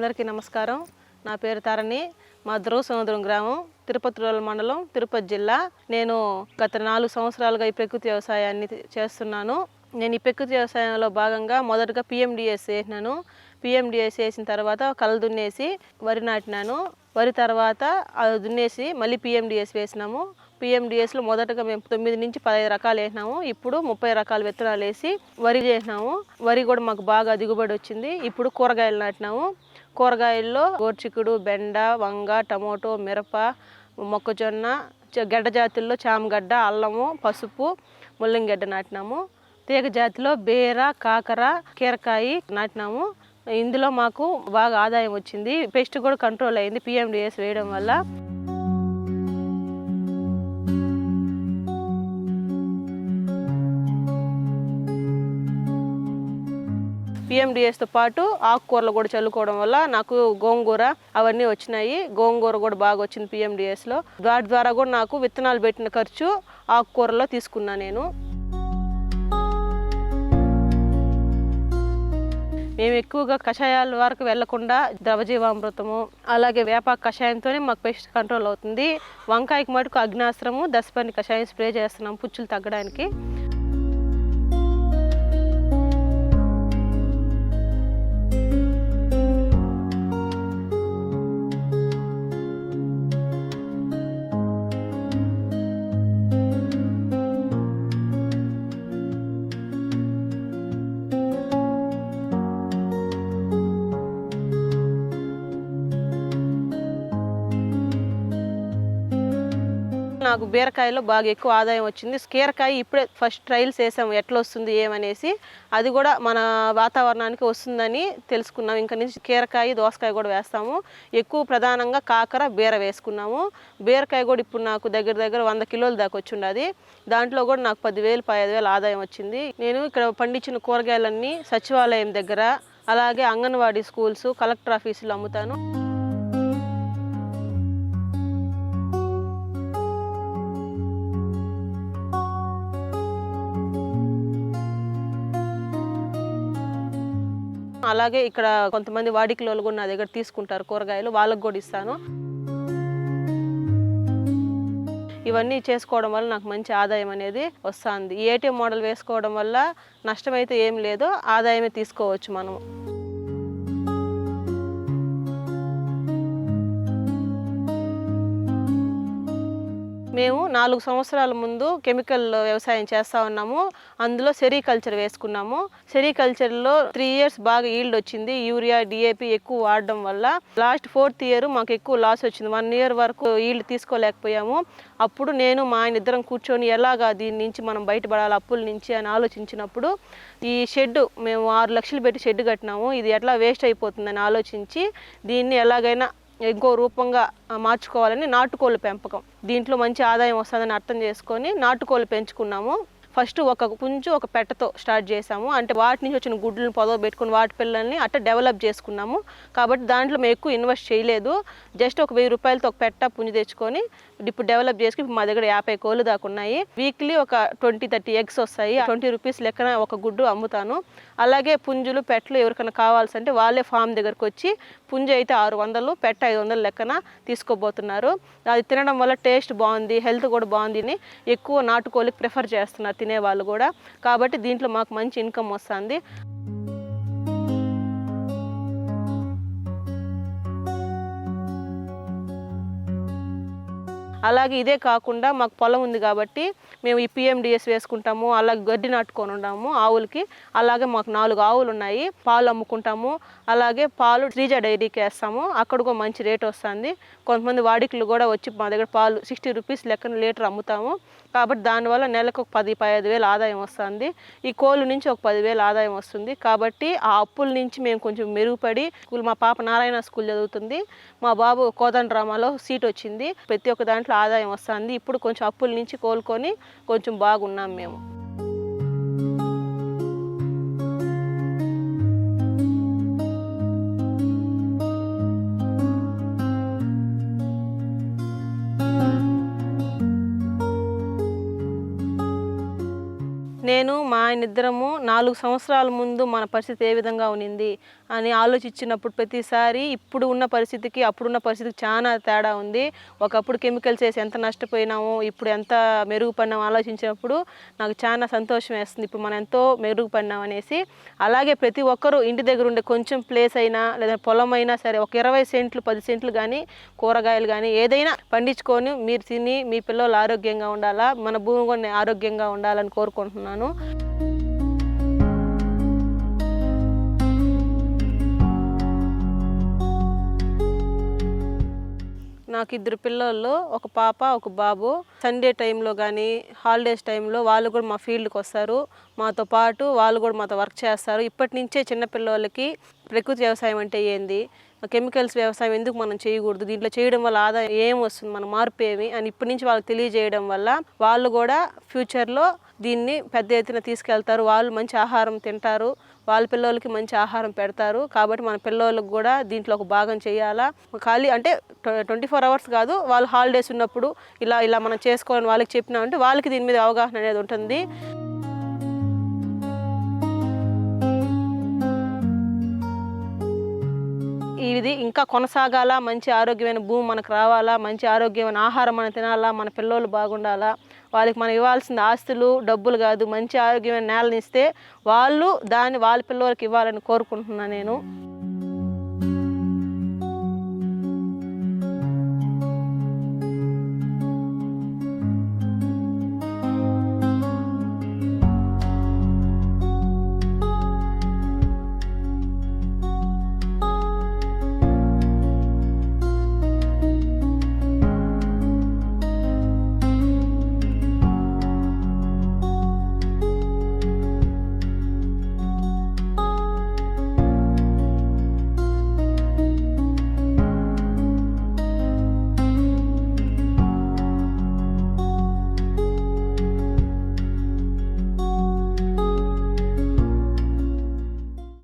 అందరికీ నమస్కారం. నా పేరు తారణి. మా ధ్రువ సముద్రం గ్రామం తిరుపతి రూరల్ మండలం తిరుపతి జిల్లా. నేను గత నాలుగు సంవత్సరాలుగా ఈ ప్రకృతి వ్యవసాయాన్ని చేస్తున్నాను. నేను ఈ ప్రకృతి వ్యవసాయంలో భాగంగా మొదటగా పిఎండిఎస్ వేసినాను పిఎండిఎస్ వేసిన తర్వాత కళ్ళు దున్నేసి వరి నాటినాను. వరి తర్వాత అది దున్నేసి మళ్ళీ పిఎండిఎస్ వేసినాము. పిఎండిఎస్లో మొదటగా మేము తొమ్మిది నుంచి పదహైదు రకాలు వేసినాము. ఇప్పుడు ముప్పై రకాల విత్తనాలు వేసి వరి చేసినాము. వరి కూడా మాకు బాగా దిగుబడి వచ్చింది. ఇప్పుడు కూరగాయలు నాటినాము. కూరగాయల్లో గోర్చిక్కుడు బెండ వంగ టమోటో మిరప మొక్కజొన్న గడ్డ జాతుల్లో చామగడ్డ అల్లము పసుపు ముల్లంగడ్డ నాటినాము. తీగ జాతిలో బీర కాకర కీరకాయ నాటినాము. ఇందులో మాకు బాగా ఆదాయం వచ్చింది. పెస్ట్ కూడా కంట్రోల్ అయింది. పిఎండిఎస్ వేయడం వల్ల. పిఎండిఎస్తో పాటు ఆకుకూరలు కూడా చల్లుకోవడం వల్ల నాకు గోంగూర అవన్నీ వచ్చినాయి. గోంగూర కూడా బాగా వచ్చింది పిఎండిఎస్లో వాటి ద్వారా కూడా నాకు విత్తనాలు పెట్టిన ఖర్చు ఆకుకూరలో తీసుకున్నా నేను. మేము ఎక్కువగా కషాయాల వరకు వెళ్ళకుండా ద్రవజీవామృతము అలాగే వేపాకు కషాయంతోనే మాకు పెస్ట్ కంట్రోల్ అవుతుంది. వంకాయకి మటుకు అగ్నాస్త్రము దశపని కషాయం స్ప్రే చేస్తున్నాం పుచ్చులు తగ్గడానికి. నాకు బీరకాయలో బాగా ఎక్కువ ఆదాయం వచ్చింది. కీరకాయ ఇప్పుడే ఫస్ట్ ట్రయల్స్ వేసాము ఎట్లా వస్తుంది ఏమనేసి. అది కూడా మన వాతావరణానికి వస్తుందని తెలుసుకున్నాం. ఇంకా నుంచి కీరకాయ దోసకాయ కూడా వేస్తాము. ఎక్కువ ప్రధానంగా కాకర బీర వేసుకున్నాము. బీరకాయ కూడా ఇప్పుడు నాకు దగ్గర దగ్గర వంద కిలోల దాకా వచ్చిండది దాంట్లో కూడా నాకు పదివేలు పదిహేను వేలు ఆదాయం వచ్చింది. నేను ఇక్కడ పండించిన కూరగాయలన్నీ సచివాలయం దగ్గర అలాగే అంగన్వాడీ స్కూల్స్ కలెక్టర్ ఆఫీసులో అమ్ముతాను. అలాగే ఇక్కడ కొంతమంది వాడికిలోలు కూడా నా దగ్గర తీసుకుంటారు కూరగాయలు వాళ్ళకు కూడా ఇస్తాను. ఇవన్నీ చేసుకోవడం వల్ల నాకు మంచి ఆదాయం అనేది వస్తుంది. ఈ ఏటీఎం మోడల్ వేసుకోవడం వల్ల నష్టమైతే ఏం లేదు ఆదాయమే తీసుకోవచ్చు మనం మేము నాలుగు సంవత్సరాల ముందు కెమికల్ వ్యవసాయం చేస్తా ఉన్నాము. అందులో సెరికల్చర్ వేసుకున్నాము. సెరికల్చర్లో త్రీ ఇయర్స్ బాగా ఈల్డ్ వచ్చింది. యూరియా డిఏపి ఎక్కువ వాడడం వల్ల లాస్ట్ ఫోర్త్ ఇయర్ మాకు ఎక్కువ లాస్ వచ్చింది. వన్ ఇయర్ వరకు ఈల్డ్ తీసుకోలేకపోయాము. అప్పుడు నేను మా ఆయన ఇద్దరం కూర్చొని ఎలాగా దీని నుంచి మనం బయటపడాలి అప్పుల నుంచి అని ఆలోచించినప్పుడు ఈ షెడ్ మేము ఆరు లక్షలు పెట్టి షెడ్ కట్టినాము. ఇది ఎట్లా వేస్ట్ అయిపోతుందని ఆలోచించి దీన్ని ఎలాగైనా ఇంకో రూపంగా మార్చుకోవాలని నాటుకోళ్ళ పెంపకం. దీంట్లో మంచి ఆదాయం వస్తుందని అర్థం చేసుకొని నాటుకోళ్ళు పెంచుకున్నాము. ఫస్ట్ ఒక పుంజు ఒక పెట్టతో స్టార్ట్ చేసాము అంటే వాటి నుంచి వచ్చిన గుడ్లను పొదవ పెట్టుకుని వాటి పిల్లల్ని అట్ట డెవలప్ చేసుకున్నాము. కాబట్టి దాంట్లో మేము ఎక్కువ ఇన్వెస్ట్ చేయలేదు. జస్ట్ ఒక వెయ్యి రూపాయలతో ఒక పెట్ట పుంజు తెచ్చుకొని ఇప్పుడు డెవలప్ చేసుకుని మా దగ్గర యాభై కోళ్ళు దాకా ఉన్నాయి. వీక్లీ ఒక ట్వంటీ థర్టీ ఎగ్స్ వస్తాయి. ట్వంటీ రూపీస్ లెక్కన ఒక గుడ్డు అమ్ముతాను. అలాగే పుంజులు పెట్టలు ఎవరికైనా కావాల్సంటే వాళ్ళే ఫామ్ దగ్గరకు వచ్చి పుంజు అయితే ఆరు వందలు పెట్ట ఐదు వందలు లెక్కన తీసుకోబోతున్నారు. అది తినడం వల్ల టేస్ట్ బాగుంది హెల్త్ కూడా బాగుంది అని ఎక్కువ నాటుకోళ్ళకి ప్రిఫర్ చేస్తున్నారు తినేవాళ్ళు కూడా. కాబట్టి దీంట్లో మాకు మంచి ఇన్కమ్ వస్తుంది. అలాగే ఇదే కాకుండా మాకు పొలం ఉంది కాబట్టి మేము ఈ పిఎండిఎస్ వేసుకుంటాము అలాగే గడ్డి నాటుకొని ఉన్నాము ఆవులకి. అలాగే మాకు నాలుగు ఆవులు ఉన్నాయి పాలు అమ్ముకుంటాము అలాగే పాలు శ్రీజ డైరీకి వేస్తాము. అక్కడ కూడా మంచి రేట్ వస్తుంది. కొంతమంది వాడికలు కూడా వచ్చి మా దగ్గర పాలు సిక్స్టీ రూపీస్ లెక్కన లీటర్ అమ్ముతాము. కాబట్టి దానివల్ల నెలకు ఒక పది పదిహేను వేలు ఆదాయం వస్తుంది. ఈ కోళ్ళు నుంచి ఒక పదివేలు ఆదాయం వస్తుంది. కాబట్టి ఆ అప్పుల నుంచి మేము కొంచెం మెరుగుపడి స్కూల్ మా పాప నారాయణ స్కూల్ చదువుతుంది. మా బాబు కోదండ డ్రామాలో సీట్ వచ్చింది. ప్రతి ఒక్క దాంట్లో ఆదాయం వస్తుంది. ఇప్పుడు కొంచెం అప్పుల నుంచి కోలుకొని కొంచెం బాగున్నాం మేము. ఆయన ఇద్దరము నాలుగు సంవత్సరాల ముందు మన పరిస్థితి ఏ విధంగా ఉన్నింది అని ఆలోచించినప్పుడు ప్రతిసారి ఇప్పుడు ఉన్న పరిస్థితికి అప్పుడున్న పరిస్థితికి చాలా తేడా ఉంది. ఒకప్పుడు కెమికల్స్ వేసి ఎంత నష్టపోయినామో ఇప్పుడు ఎంత మెరుగుపడినామో ఆలోచించినప్పుడు నాకు చాలా సంతోషం వేస్తుంది. ఇప్పుడు మనం ఎంతో మెరుగుపడినాం అనేసి. అలాగే ప్రతి ఒక్కరూ ఇంటి దగ్గర ఉండే కొంచెం ప్లేస్ అయినా లేదా పొలం అయినా సరే ఒక ఇరవై సెంట్లు పది సెంట్లు కానీ కూరగాయలు కానీ ఏదైనా పండించుకొని మీరు తిని మీ పిల్లలు ఆరోగ్యంగా ఉండాలా మన భూమి కూడా ఆరోగ్యంగా ఉండాలని కోరుకుంటున్నాను. నాకు ఇద్దరు పిల్లల్లో ఒక పాప ఒక బాబు. సండే టైంలో కానీ హాలిడేస్ టైంలో వాళ్ళు కూడా మా ఫీల్డ్కి వస్తారు. మాతో పాటు వాళ్ళు కూడా మాతో వర్క్ చేస్తారు. ఇప్పటి నుంచే చిన్నపిల్లలకి ప్రకృతి వ్యవసాయం అంటే ఏంది? కెమికల్స్ వ్యవసాయం ఎందుకు మనం చేయకూడదు? దీంట్లో చేయడం వల్ల ఆదాయం ఏం వస్తుంది? మన మార్పు ఏమి? అని ఇప్పటి నుంచి వాళ్ళకి తెలియజేయడం వల్ల వాళ్ళు కూడా ఫ్యూచర్లో దీన్ని పెద్ద ఎత్తున తీసుకెళ్తారు. వాళ్ళు మంచి ఆహారం తింటారు. వాళ్ళ పిల్లలకి మంచి ఆహారం పెడతారు. కాబట్టి మన పిల్లలకు కూడా దీంట్లో ఒక భాగం చేయాలా? ఖాళీ అంటే ట్వంటీ ఫోర్ అవర్స్ కాదు. వాళ్ళు హాలిడేస్ ఉన్నప్పుడు ఇలా ఇలా మనం చేసుకోవాలని వాళ్ళకి చెప్పినామంటే వాళ్ళకి దీని మీద అవగాహన అనేది ఉంటుంది. ఇది ఇంకా కొనసాగాల? మంచి ఆరోగ్యమైన భూమి మనకు రావాలా? మంచి ఆరోగ్యమైన ఆహారం మనం తినాలా? మన పిల్లలు బాగుండాలా? వాళ్ళకి మనం ఇవ్వాల్సిన ఆస్తులు డబ్బులు కాదు మంచి ఆరోగ్యమైన నేలని ఇస్తే వాళ్ళు దాన్ని వాళ్ళ పిల్లలకి ఇవ్వాలని కోరుకుంటున్నాను నేను.